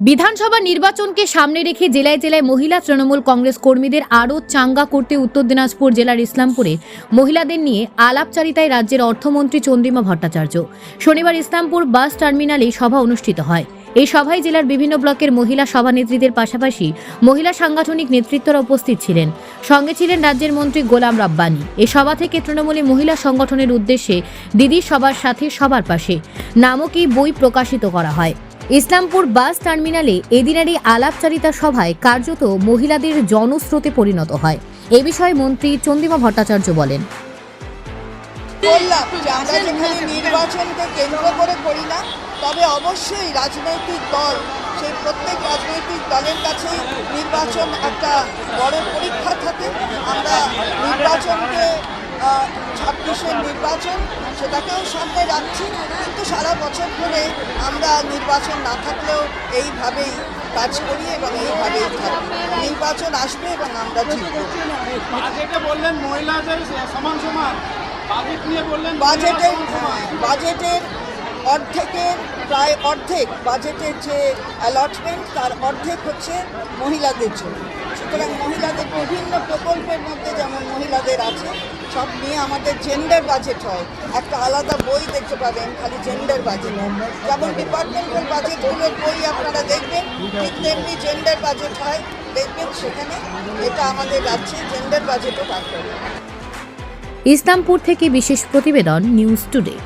বিধানসভা নির্বাচনকে সামনে রেখে জেলায় জেলায় মহিলা তৃণমূল কংগ্রেস কর্মীদের আরও চাঙ্গা করতে উত্তর দিনাজপুর জেলার ইসলামপুরে মহিলাদের নিয়ে আলাপচারিতায় রাজ্যের অর্থমন্ত্রী চন্দ্রিমা ভট্টাচার্য। শনিবার ইসলামপুর বাস টার্মিনালে সভা অনুষ্ঠিত হয়। এই সভায় জেলার বিভিন্ন ব্লকের মহিলা সভানেত্রীদের পাশাপাশি মহিলা সাংগঠনিক নেতৃত্বরা উপস্থিত ছিলেন। সঙ্গে ছিলেন রাজ্যের মন্ত্রী গোলাম রাব্বানি। এ সভা থেকে তৃণমূলে মহিলা সংগঠনের উদ্দেশ্যে দিদি সবার সাথে সবার পাশে। নামক এই বই প্রকাশিত করা হয়। ইসলামপুর বাস টার্মিনালে এদিনের এই আলাপচারিতা সভায় কার্যত মহিলাদের জনস্রোতে পরিণত হয়। এ বিষয়ে মন্ত্রী চন্দিমা ভট্টাচার্য বলেন। আমরা নির্বাচনকে কেন্দ্র করে করি না, তবে অবশ্যই রাজনৈতিক দল, সেই প্রত্যেক রাজনৈতিক দলের কাছে নির্বাচন একটা বড় পরীক্ষা থাকে। আমরা নির্বাচনকে ছাব্বিশের নির্বাচন সেটাকেও সামনে রাখছি। কিন্তু সারা বছর ধরে আমরা নির্বাচন না থাকলেও এইভাবেই কাজ করি এবং এইভাবেই থাকি। নির্বাচন আসবে এবং আমরা বাজেটে বললেন মহিলাদের সমান সমান। বাজেট নিয়ে বললেন বাজেটের সমান। বাজেটের অর্ধেকের প্রায় অর্ধেক বাজেটের যে অ্যালটমেন্ট তার অর্ধেক হচ্ছে মহিলাদের জন্য। সুতরাং মহিলাদের বিভিন্ন প্রকল্পের মধ্যে যেমন মহিলাদের আছে সব নিয়ে আমাদের জেন্ডার বাজেট হয়। একটা আলাদা বই দেখতে পাবেন, খালি জেন্ডার বাজেট যেমন ডিপার্টমেন্টাল বাজেটগুলোর বই আপনারা দেখবেন, ঠিক তেমনি জেন্ডার বাজেট হয়, দেখবেন সেখানে এটা আমাদের রাজ্যে জেন্ডার বাজেটও পাঠ ইসলামপুর থেকে বিশেষ প্রতিবেদন নিউজ টুডে